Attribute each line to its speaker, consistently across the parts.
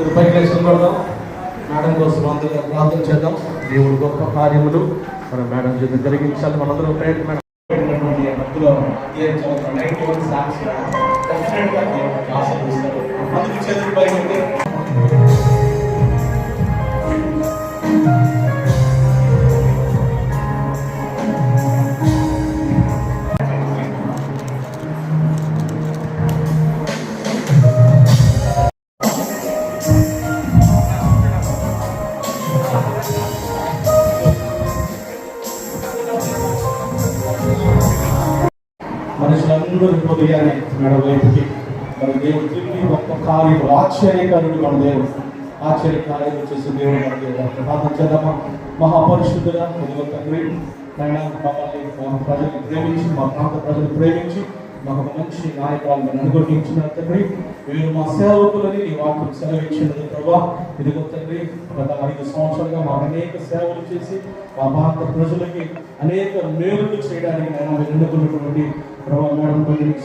Speaker 1: అందరూ పైకి లేచి మేడం కోసం అందరికీ ప్రార్థన చేద్దాం. దేవుడు గొప్ప కార్యములు. మన మేడం చేత జరిగించాలి. మనందరూ ప్రయత్నం మేడం. పెట్టినటువంటి భక్తులు అధ్యయనం డెఫినెట్గా అందుకు చేతులు పైకి హృదయాన్ని మెడ వైపుకి మన దేవుడు తిరిగి గొప్ప కార్యం ఆశ్చర్యకరుడు మన దేవుడు. ఆశ్చర్య కార్యాలు చేసే దేవుడు మన దేవుడు. ప్రార్థన చేద్దామా? మహాపరిశుద్ధుగా ఇదిగో తండ్రి నాయన మమ్మల్ని మా ప్రజల్ని ప్రేమించి మా ప్రాంత ప్రజలు ప్రేమించి మాకు మంచి నాయకులను అనుగ్రహించిన తండ్రి మీరు మా సేవకులని నీ వాక్యం సెలవిచ్చినది ప్రభా. ఇదిగో తండ్రి గత ఐదు సంవత్సరాలుగా మా అనేక సేవలు చేసి మా భారత ప్రజలకి అనేక మేలులు చేయడానికి నేను మీరు ఎన్నుకున్నటువంటి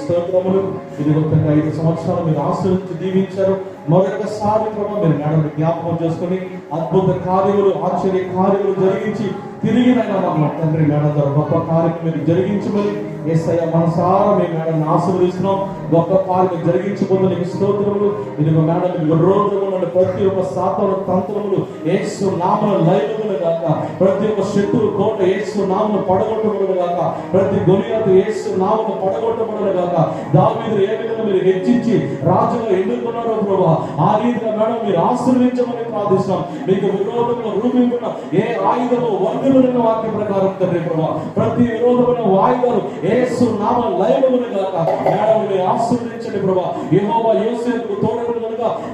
Speaker 1: స్తోత్రములు. ఇదిగో తండ్రి ఐదు సంవత్సరాలు మీరు ఆశ్రయించి దీవించారు మరొకసారి ప్రభావ మీరు మేడం జ్ఞాపకం చేసుకొని అద్భుత కార్యములు ఆశ్చర్య కార్యములు జరిగించి తిరిగి నైనా మా తండ్రి మేడం ద్వారా గొప్ప కార్యం మీరు జరిగించమని ఏసయ్య మనసారా మేము మేడం ఆశీర్వదిస్తున్నాం. గొప్ప కార్యం జరిగించబోతున్న నీకు స్తోత్రములు. ఇదిగో మేడం మీకు రోజు ఉన్న ప్రతి ఒక్క శాతం తంత్రములు ఏసు నామల లైవములు కాక ప్రతి ఒక్క శత్రు కోట ఏసు నామను పడగొట్టబడును కాక ప్రతి గొలియాతు ఏసు నామను పడగొట్టబడును గాక. దావీదు ఏ విధంగా మీరు హెచ్చించి రాజుగా ఎన్నుకున్నారో ప్రభా ఆ రీతిగా మేడం మీరు ఆశీర్వించమని ప్రార్థిస్తాం మీకు విరోధంలో రూపించిన ఏ ఆయుధము వర్గులను వాక్య ప్రకారం తండ్రి ప్రభా ప్రతి విరోధమైన వాయుధాలు ఏసు నామ లయములు గాక. మేడం మీరు ఆశీర్వదించండి ప్రభా ఏమో యేసు తోడ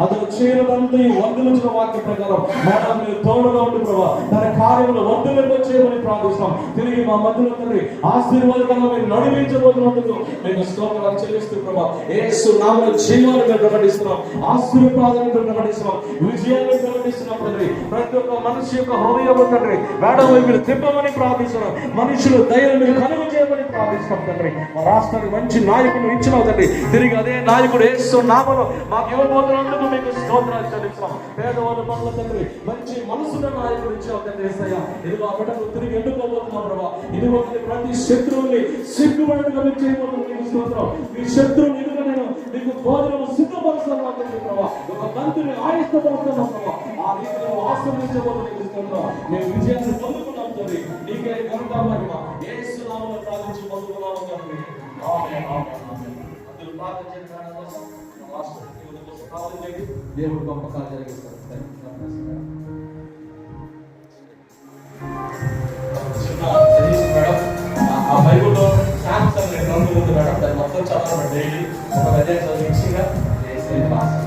Speaker 1: అతను చేయడంతా ఈ వర్గులించిన వాక్య ప్రకారం మేడం మీరు తోడుగా ఉండి ప్రభా. తన కార్యములు వర్గులకు చేయమని ప్రార్థిస్తాం తిరిగి మా మధ్యలో తండ్రి ఆశీర్వాదకంగా మీరు నడిపించబోతున్నందుకు మేము స్తోత్రాలు చెల్లిస్తూ ప్రభా. ఏసు నామములో జీవాన్ని మేము ప్రకటిస్తున్నాం. ఆశీర్వాదాన్ని మేము ప్రకటిస్తున్నాం. విజయాన్ని ప్రకటిస్తున్నాం తండ్రి. ప్రతి ఒక్క మనిషి యొక్క హృదయం తండ్రి మేడం మీరు తిప్పమని ప్రార్థిస్తున్నాం. మనుషులు దయలు మీరు కలుగు చేయమని ప్రార్థిస్తాం తండ్రి. మా రాష్ట్రానికి మంచి నాయకుడు ఇచ్చినావు తండ్రి. తిరిగి అదే నాయకుడు ఏసు నామలో మాకు ఇవ్వబోతున్నందుకు మీకు స్తోత్రాలు చెల్లిస్తున్నాం పేదవాళ్ళ పనుల తండ్రి మంచి మనసున్న నాయకుడు ఇచ్చావు తండ్రి ఏసయ్య. ఇదిగో ఆ బిడ్డను తిరిగి ఎన్నుకోబోతున్నాం ప్రభా. ఇదిగో ప్రతి శత్రువుని సిగ్గుపడిగా మీరు చేయబోతున్నాం మీకు స్తోత్రం. మీ శత్రువుని ఎదుగు నేను మీకు భోజనం సిద్ధపరుస్తున్నాను తండ్రి ప్రభా. ఒక మంత్రిని ఆయుష్టపరుస్తున్నాం ప్రభా. ఆ రీతిలో ఆశ్రమించబోతున్నాం మీకు స్తోత్రం. మేము విజయాన్ని పొందుకున్నాం తండ్రి. నీకే కనుక మహిమ. ఏ సునామను ప్రార్థించి పొందుకున్నాం తండ్రి. ఆమేన్ ఆమేన్ ఆమేన్. అందరూ ప్రార్థన చేయండి దేవుడు గొప్ప కార్యాలు జరిగిస్తారు ఆ- ఉంది మేడం దాన్ని మొత్తం చదవడం డైలీ ఒక చదివించి చేసి పాస్